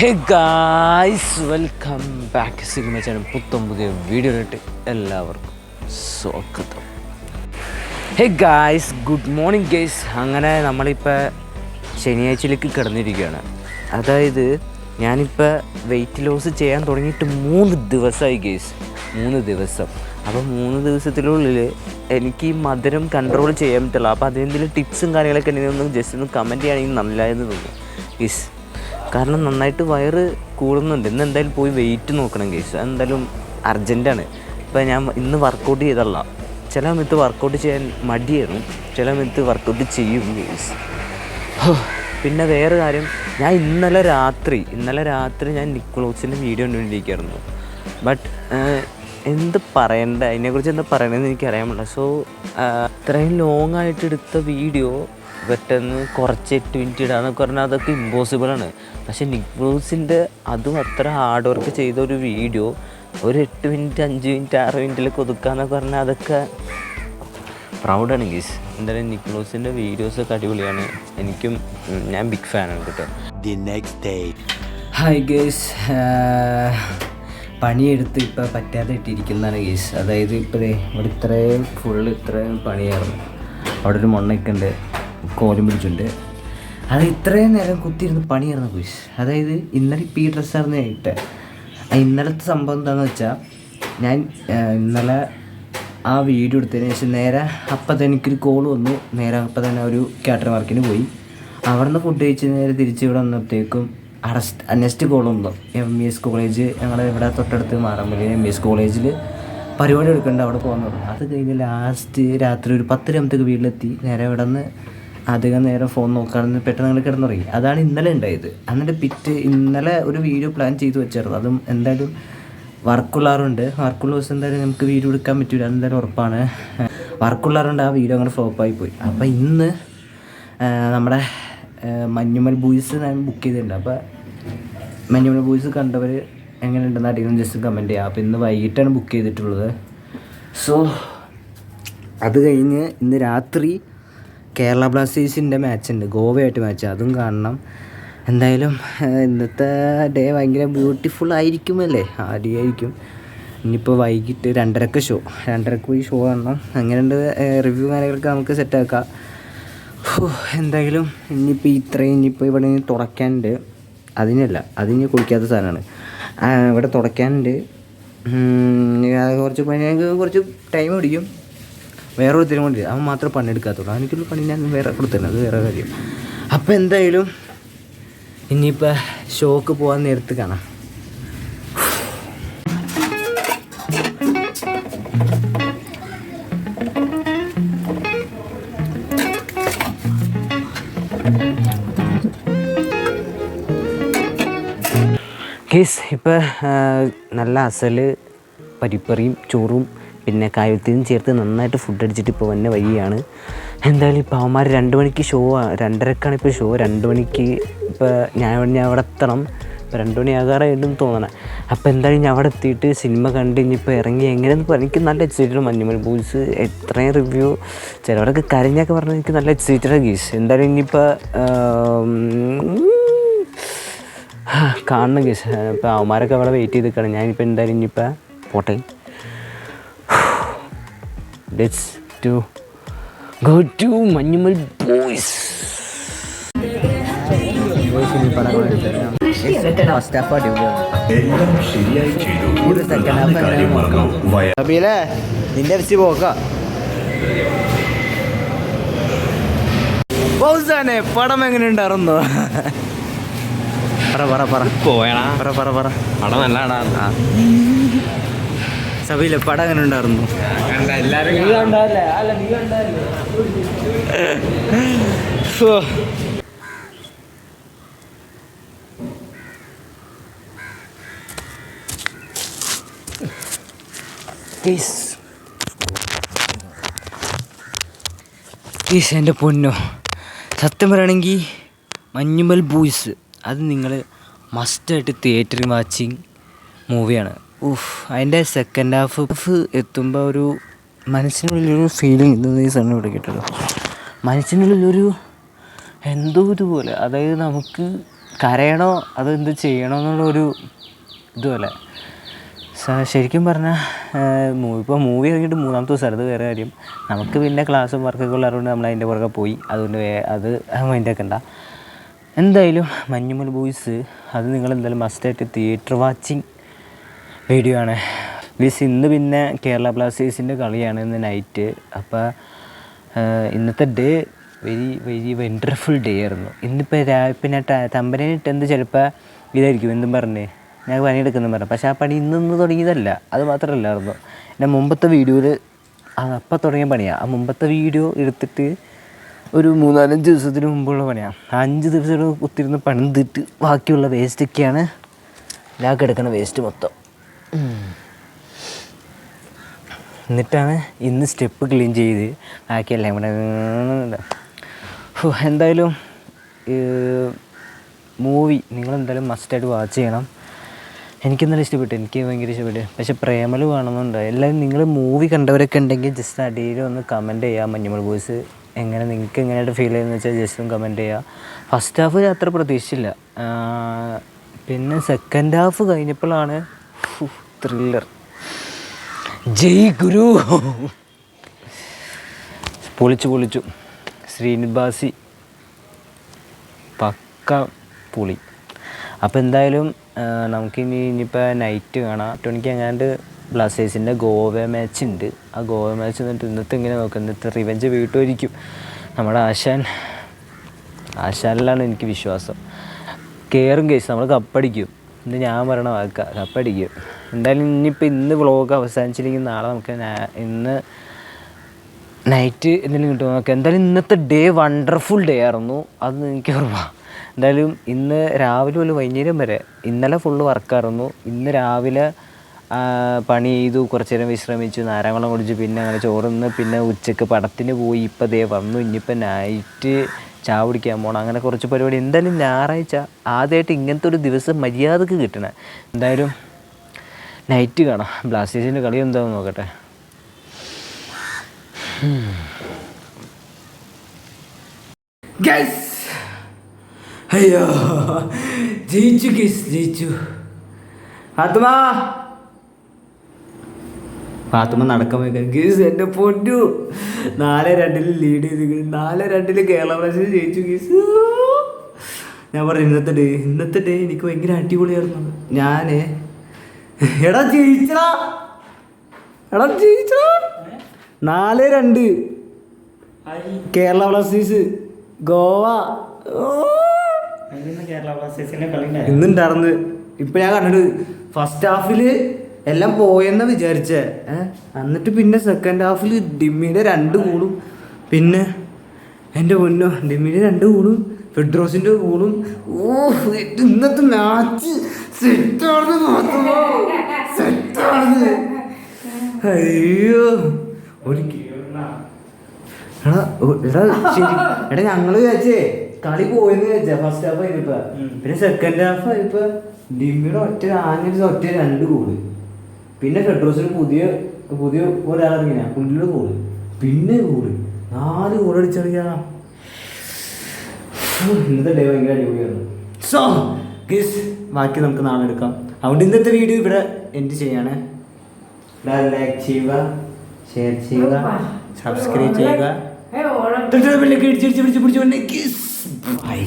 Hey guys welcome back cinema channel പുത്തം പുതിയ വീഡിയോയിലിട്ട് എല്ലാവർക്കും സ്വാഗതം. Hey guys good morning guys അങ്ങനെ നമ്മളിപ്പോൾ ശനിയാഴ്ചയിലേക്ക് കിടന്നിരിക്കുകയാണ്. അതായത് ഞാനിപ്പോൾ വെയിറ്റ് ലോസ് ചെയ്യാൻ തുടങ്ങിയിട്ട് മൂന്ന് ദിവസമായി ഗേയ്സ് മൂന്ന് ദിവസം. അപ്പോൾ മൂന്ന് ദിവസത്തിനുള്ളിൽ എനിക്ക് ഈ മധുരം കൺട്രോൾ ചെയ്യാൻ പറ്റില്ല അപ്പോൾ അതിനെന്തെങ്കിലും ടിപ്സും കാര്യങ്ങളൊക്കെ ഉണ്ടെങ്കിൽ ഒന്ന് ജസ്റ്റ് ഒന്ന് കമന്റ് ചെയ്യുകയാണെങ്കിൽ നല്ലതെന്ന് തോന്നുന്നു ഗൈസ് കാരണം നന്നായിട്ട് വയറ് കൂടുന്നുണ്ട്. ഇന്ന് എന്തായാലും പോയി വെയിറ്റ് നോക്കണം കേസ് എന്തായാലും അർജന്റാണ് ഇപ്പം ഞാൻ ഇന്ന് വർക്കൗട്ട് ചെയ്തല്ല ചില സമയത്ത് വർക്കൗട്ട് ചെയ്യാൻ മടിയായിരുന്നു ചില സമയത്ത് വർക്കൗട്ട് ചെയ്യും കേസ് പിന്നെ വേറെ കാര്യം. ഞാൻ ഇന്നലെ രാത്രി ഇന്നലെ രാത്രി ഞാൻ നിക്കുളോസിന്റെ വീഡിയോ കണ്ടുകൊണ്ടിരിക്കുകയായിരുന്നു. ബട്ട് എന്ത് പറയണ്ട? അതിനെക്കുറിച്ച് എന്താ പറയണമെന്ന് എനിക്കറിയാൻ പറ്റില്ല. സോ ഇത്രയും ലോങ് ആയിട്ട് എടുത്ത വീഡിയോ പെട്ടെന്ന് കുറച്ച് എട്ട് മിനിറ്റ് ഇടാന്നൊക്കെ പറഞ്ഞാൽ അതൊക്കെ ഇമ്പോസിബിളാണ് പക്ഷേ നിക് ബ്രൂസിന്റെ അതും അത്ര ഹാർഡ് വർക്ക് ചെയ്ത ഒരു വീഡിയോ ഒരു എട്ട് മിനിറ്റ് അഞ്ച് മിനിറ്റ് ആറ് മിനിറ്റിലൊക്കെ ഒതുക്കാന്നൊക്കെ പറഞ്ഞാൽ അതൊക്കെ പ്രൗഡാണ് ഗീസ്. എന്തായാലും നിക് വീഡിയോസ് വീഡിയോസൊക്കെ അടിപൊളിയാണ്. എനിക്കും ഞാൻ ബിഗ് ഫാനാണ് കേട്ടോ. The next day hi guys പണിയെടുത്ത് ഇപ്പോൾ പറ്റാതെ ഇട്ടിരിക്കുന്നതാണ് ഗേസ്. അതായത് ഇപ്പോഴേ ഇവിടെ ഇത്രയും ഫുള്ള് ഇത്രയും പണിയായിരുന്നു. അവിടെ ഒരു മണ്ണൊക്കെ ഉണ്ട്. കോലും പിടിച്ചുണ്ട്. അത് ഇത്രയും നേരം കുത്തിയിരുന്ന് പണിയായിരുന്നു ഗേസ് അതായത് ഇന്നലെ ഇപ്പോൾ ഈ ഡ്രസ്സായിരുന്നു ഞാൻ ഇന്നലത്തെ സംഭവം എന്താണെന്ന് വെച്ചാൽ ഞാൻ ഇന്നലെ ആ വീഡിയോ എടുത്തതിന് ശേഷം നേരെ അപ്പം തന്നെ എനിക്കൊരു കോൾ വന്നു. നേരെ അപ്പം തന്നെ ഒരു കാറ്റർ വർക്കിന് പോയി. അവിടുന്ന് ഫുഡ് കഴിച്ച് നേരെ തിരിച്ച് ഇവിടെ വന്നപ്പോഴത്തേക്കും അറസ്റ്റ് നെക്സ്റ്റ് കോൾ വന്നു. എം ഇ എസ് കോളേജ് ഞങ്ങളുടെ ഇവിടെ തൊട്ടടുത്ത് മാറാമ്പള്ളി എം ഇ എസ് കോളേജിൽ പരിപാടി എടുക്കേണ്ട അവിടെ പോകുന്നത് അത് കഴിഞ്ഞ് ലാസ്റ്റ് രാത്രി ഒരു പത്തര ആകുമ്പോഴത്തേക്ക് വീട്ടിലെത്തി. നേരെ ഇവിടെ നിന്ന് അധികം നേരം ഫോൺ നോക്കാണെന്ന് പെട്ടെന്ന് നിങ്ങൾ കിടന്നുറങ്ങി. അതാണ് ഇന്നലെ ഉണ്ടായത് എന്നിട്ട് പിറ്റ് ഇന്നലെ ഒരു വീഡിയോ പ്ലാൻ ചെയ്ത് വെച്ചായിരുന്നു അതും എന്തായാലും വർക്കുള്ളാറുണ്ട് വർക്കുള്ള ദിവസം എന്തായാലും നമുക്ക് വീഡിയോ എടുക്കാൻ പറ്റില്ല എന്തായാലും ഉറപ്പാണ്. വർക്കുള്ളാറുണ്ട് ആ വീഡിയോ അങ്ങനെ ഫ്ലോപ്പായി പോയി. അപ്പോൾ ഇന്ന് നമ്മുടെ മഞ്ഞുമൽ ബൂയ്സ് ഞാൻ ബുക്ക് ചെയ്തിട്ടുണ്ട്. അപ്പോൾ മഞ്ഞുമൽ ബൂയ്സ് കണ്ടവർ എങ്ങനെയുണ്ടെന്ന് അടിക്കുന്ന ജസ്റ്റ് കമന്റ് ചെയ്യാം. അപ്പോൾ ഇന്ന് വൈകിട്ടാണ് ബുക്ക് ചെയ്തിട്ടുള്ളത്. സോ അത് കഴിഞ്ഞ് ഇന്ന് രാത്രി കേരള ബ്ലാസ്റ്റേഴ്സിന്റെ മാച്ച് ഉണ്ട്. ഗോവയായിട്ട് മാച്ച് അതും കാണണം. എന്തായാലും ഇന്നത്തെ ഡേ ഭയങ്കര ബ്യൂട്ടിഫുൾ ആയിരിക്കുമല്ലേ ആദ്യമായിരിക്കും ഇനിയിപ്പോൾ വൈകിട്ട് രണ്ടരക്ക് ഷോ രണ്ടരക്ക് പോയി ഷോ കാണണം. അങ്ങനെയുണ്ട് റിവ്യൂ കാര്യങ്ങളൊക്കെ നമുക്ക് സെറ്റാക്കാം എന്തായാലും ഇനിയിപ്പോൾ ഇത്രയും ഇനിയിപ്പോൾ ഇവിടെ ഇനി തുടയ്ക്കാനുണ്ട് അതിനല്ല അതിന് കുളിക്കാത്ത സാധനമാണ്. ആ, ഇവിടെ തുടയ്ക്കാനുണ്ട് കുറച്ച് കുറച്ച് ടൈം പിടിക്കും. വേറെ ഒരുത്തിനും അവൻ മാത്രമേ പണിയെടുക്കാത്തുള്ളൂ എനിക്കുള്ള പണി ഞാൻ വേറെ കൊടുത്തന്നെ. അത് വേറെ കാര്യം. അപ്പോൾ എന്തായാലും ഇനിയിപ്പോൾ ഷോക്ക് പോകാൻ നേരത്ത് കാണാം. കേസ് ഇപ്പോൾ നല്ല അസൽ പരിപ്പറിയും ചോറും പിന്നെ കായത്തിനും ചേർത്ത് നന്നായിട്ട് ഫുഡ് അടിച്ചിട്ട് ഇപ്പോൾ വന്ന വഴിയാണ്. എന്തായാലും ഇപ്പോൾ അവന്മാർ രണ്ട് മണിക്ക് ഷോ രണ്ടരക്കാണ് ഇപ്പോൾ ഷോ രണ്ട് മണിക്ക് ഇപ്പോൾ ഞാൻ ഞാൻ അവിടെ എത്തണം. ഇപ്പോൾ രണ്ട് മണിയാകാറായിട്ടും തോന്നണം. അപ്പോൾ എന്തായാലും ഞാൻ അവിടെ എത്തിയിട്ട് സിനിമ കണ്ട് ഇറങ്ങി എങ്ങനെയെന്ന് പറഞ്ഞാൽ എനിക്ക് നല്ല എക്സൈറ്റഡ് മഞ്ഞുമൽ ബോയ്സ് എത്രയും റിവ്യൂ ചിലവരൊക്കെ കരഞ്ഞൊക്കെ പറഞ്ഞാൽ എനിക്ക് നല്ല എക്സൈറ്റഡ് ഗീസ്. എന്തായാലും ഇനിയിപ്പോൾ കാണണം ഗീസ്. ഇപ്പം അവന്മാരൊക്കെ അവിടെ വെയിറ്റ് ചെയ്ത് നിൽക്കണം ഞാനിപ്പോൾ എന്തായാലും ഇനിയിപ്പോൾ പോട്ടെ. Let's to go to Manjummel Boys നിന്റെ അരച്ച് പോക്ക. ബൗസാനെ പടം എങ്ങനെ ഉണ്ടായിരുന്നു? പറ പറ പറ. പോയണാ പറ പറ പറ. ആ. സഭയിലെ പടം എങ്ങനെ ഉണ്ടായിരുന്നു? എല്ലാരും. പ്ലീസ് പ്ലീസ് എന്റെ പൊന്നോ. സത്യം പറയുകയാണെങ്കിൽ മഞ്ഞുമൽ ബൂയ്സ്. അത് നിങ്ങൾ മസ്റ്റായിട്ട് തിയേറ്ററിൽ വാച്ചിങ് മൂവിയാണ്. ഊഫ് അതിന്റെ സെക്കൻഡ് ഹാഫ് എത്തുമ്പോൾ ഒരു മനസ്സിനുള്ളിലൊരു ഫീലിംഗ് ഇതൊന്നും ഈ സമയം ഇവിടെ കിട്ടുള്ളൂ മനസ്സിനുള്ളിലൊരു എന്തോ ഇതുപോലെ അതായത് നമുക്ക് കരയണോ അത് എന്ത് ചെയ്യണോ എന്നുള്ളൊരു ഇതുപോലെ. ശരിക്കും പറഞ്ഞാൽ മൂവി ഇപ്പോൾ മൂവി ഇറങ്ങിയിട്ട് മൂന്നാമത്തെ ദിവസം അത് വേറെ കാര്യം. നമുക്ക് പിന്നെ ക്ലാസ്സും വർക്കൊക്കെ ഉള്ളതുകൊണ്ട് നമ്മൾ അതിന്റെ പുറകെ പോയി. അതുകൊണ്ട് അത് മൈൻഡ് ആക്കണ്ട. എന്തായാലും മഞ്ഞുമൽ ബോയ്സ് അത് നിങ്ങൾ എന്തായാലും മസ്റ്റായിട്ട് തിയേറ്റർ വാച്ചിങ് വീഡിയോ ആണ്. ബീസ് ഇന്ന് പിന്നെ കേരള ബ്ലാസ്റ്റേഴ്സിന്റെ കളിയാണ് ഇന്ന് നൈറ്റ് അപ്പോൾ ഇന്നത്തെ day very very wonderful day ആയിരുന്നു. ഇന്നിപ്പോൾ രാ പിന്നെ തമ്പനയിട്ട് എന്ത് ചിലപ്പോൾ ഇതായിരിക്കും? എന്തും പറഞ്ഞേ. ഞാൻ പണിയെടുക്കുന്നു പറഞ്ഞു. പക്ഷേ ആ പണി ഇന്ന് ഇന്ന് തുടങ്ങിയതല്ല. അത് മാത്രമല്ലായിരുന്നു എന്റെ മുമ്പത്തെ വീഡിയോയിൽ അത് അപ്പം തുടങ്ങിയ പണിയാണ് ആ മുമ്പത്തെ വീഡിയോ എടുത്തിട്ട് ഒരു മൂന്നാലഞ്ച് ദിവസത്തിന് മുമ്പുള്ള പണിയാണ് അഞ്ച് ദിവസം കുത്തിരുന്ന് പണിതിട്ട് ബാക്കിയുള്ള വേസ്റ്റൊക്കെയാണ് ലാക്കെടുക്കണ വേസ്റ്റ് മൊത്തം. എന്നിട്ടാണ് ഇന്ന് സ്റ്റെപ്പ് ക്ലീൻ ചെയ്ത് ബാക്കിയല്ലേ ഇവിടെ എന്തായാലും മൂവി നിങ്ങളെന്തായാലും മസ്റ്റായിട്ട് വാച്ച് ചെയ്യണം. എനിക്കെന്തായാലും ഇഷ്ടപ്പെട്ടു. എനിക്ക് ഭയങ്കര ഇഷ്ടപ്പെട്ടു. പക്ഷേ പ്രേമൽ വേണമെന്നുണ്ട്. എല്ലാവരും നിങ്ങൾ മൂവി കണ്ടവരൊക്കെ ഉണ്ടെങ്കിൽ ജസ്റ്റ് അടിയിൽ ഒന്ന് കമന്റ് ചെയ്യുക മഞ്ഞുമൾ ബോയ്സ് എങ്ങനെ നിങ്ങൾക്ക് എങ്ങനെയായിട്ട് ഫീൽ ചെയ്യുന്നത് വെച്ചാൽ ജസ്റ്റ് ഒന്ന് കമന്റ് ചെയ്യുക ഫസ്റ്റ് ഹാഫ് അത്ര പ്രതീക്ഷിച്ചില്ല. പിന്നെ സെക്കൻഡ് ഹാഫ് കഴിഞ്ഞപ്പോഴാണ് ത്രില്ലർ ജയ് ഗുരു. പൊളിച്ചു പൊളിച്ചു. ശ്രീനിവാസി പക്ക പുളി. അപ്പോൾ എന്തായാലും നമുക്കിനി ഇനിയിപ്പോൾ നൈറ്റ് കാണാം. എട്ട് മണിക്ക് എങ്ങാണ്ട് ബ്ലാസ്റ്റേഴ്സിന്റെ ഗോവ മാച്ച് ഉണ്ട്. ആ ഗോവ മാച്ച് എന്നിട്ട് ഇന്നത്തെ ഇങ്ങനെ നോക്കാം? ഇന്നത്തെ റിവെഞ്ച് വീട്ടുമായിരിക്കും. നമ്മുടെ ആശാൻ. ആശാനിലാണ് എനിക്ക് വിശ്വാസം. കയറും കേസ് നമ്മൾ കപ്പടിക്കും ഇന്ന് ഞാൻ വാക്ക കപ്പടിക്കും. എന്തായാലും ഇനിയിപ്പോൾ ഇന്ന് വ്ളോഗ് അവസാനിച്ചില്ലെങ്കിൽ നാളെ നമുക്ക് ഇന്ന് നൈറ്റ് എന്തെങ്കിലും കിട്ടുമോ നോക്കാം. എന്തായാലും ഇന്നത്തെ ഡേ വണ്ടർഫുൾ ഡേ ആയിരുന്നു. അത് എനിക്ക് ഓർമ്മ എന്തായാലും ഇന്ന് രാവിലെ മുതൽ വൈകുന്നേരം വരെ ഇന്നലെ ഫുള്ള് വർക്കായിരുന്നു ഇന്ന് രാവിലെ പണി ചെയ്തു കുറച്ച് നേരം വിശ്രമിച്ചു നാരങ്ങളം കുടിച്ചു പിന്നെ അങ്ങനെ ചോറുന്ന് പിന്നെ ഉച്ചയ്ക്ക് പടത്തിന് പോയി ഇപ്പം ദേ വന്നു. ഇനിയിപ്പോൾ നൈറ്റ് ചായ കുടിക്കാൻ പോകണം അങ്ങനെ കുറച്ച് പരിപാടി. എന്തായാലും ഞായറാഴ്ച ആദ്യമായിട്ട് ഇങ്ങനത്തെ ഒരു ദിവസം മര്യാദയ്ക്ക് കിട്ടണേ. എന്തായാലും നൈറ്റ് കാണാം. ബ്ലാസ്റ്റേഴ്സിന്റെ കളി എന്താണെന്ന് നോക്കട്ടെ. ഗൈസ് അയ്യോ. ജയിച്ചു ഗൈസ് ജയിച്ചു. ഫാത്തുമ ഫാത്തുമ നടക്കാൻ പോയി ഗീസ് എന്റെ പൊന്നു. നാല് രണ്ടിൽ ലീഡ് ചെയ്ത് നാല് രണ്ടിൽ കേരള ബ്ലാസ്റ്റേഴ്സ് ജയിച്ചു ഗീസ് ഞാൻ പറഞ്ഞു ഇന്നത്തെ ഡേ ഇന്നത്തെ ഡേ എനിക്ക് ഭയങ്കര അടിപൊളിയായിരുന്നു. ഞാൻ എടാ ജയിച്ചടാ. എടാ ജയിച്ചടാ. നാല് രണ്ട്. കേരള ബ്ലാസ്റ്റേഴ്സ് ഗോവ. ഇന്നുണ്ടായിരുന്നു. ഇപ്പൊ ഞാൻ കണ്ടിട്ട് ഫസ്റ്റ് ഹാഫിൽ എല്ലാം പോയെന്ന് വിചാരിച്ചേ? എന്നിട്ട് പിന്നെ സെക്കൻഡ് ഹാഫിൽ ഡിമ്മിയുടെ രണ്ട് ഗോളും. പിന്നെ എന്റെ പൊന്നോ ഡിമ്മിയുടെ രണ്ട് ഗോളും ഫെഡ്രോസിന്റെ ഗോളും. ഓ ഇന്നത്തെ മാച്ച് സെറ്റ് സെറ്റാണ് അയ്യോ. ഒരു എടാ എടാ ശരി. എടാ ഞങ്ങൾ വിചാരിച്ചേ കളി പോയെന്ന് വിചാരിച്ചാ. ഫസ്റ്റ് ഹാഫ് ആയിപ്പോ. പിന്നെ സെക്കൻഡ് ഹാഫ് ആയിപ്പോ ഡിമ്മിയുടെ ഒറ്റ ആഞ്ഞൊരു ഒറ്റ രണ്ട് ഗോൾ. പിന്നെ ഫെഡ്രോസിന് പുതിയ പുതിയ ഒരാളിങ്ങനെ പുല്ലിയുടെ ഗോൾ പിന്നെ ഗോൾ നാല് ഗോൾ അടിച്ചറിയാ ഇന്നത്തെ ഡേ ഭയങ്കര അടിപൊളിയാണ് സോ ഗിസ് ബാക്കി നമുക്ക് നാളെ എടുക്കാം അതുകൊണ്ട് ഇന്നത്തെ വീഡിയോ ഇവിടെ എൻഡ് ചെയ്യാണ് ലൈക്ക് ചെയ്യുക ഷെയർ ചെയ്യുക സബ്സ്ക്രൈബ് ചെയ്യുക തൊട്ടടുത്ത ഇടിച്ചിടിച്ച് ഇടിച്ച് ഇടിച്ച് പിടിച്ച് കിസ് ബൈ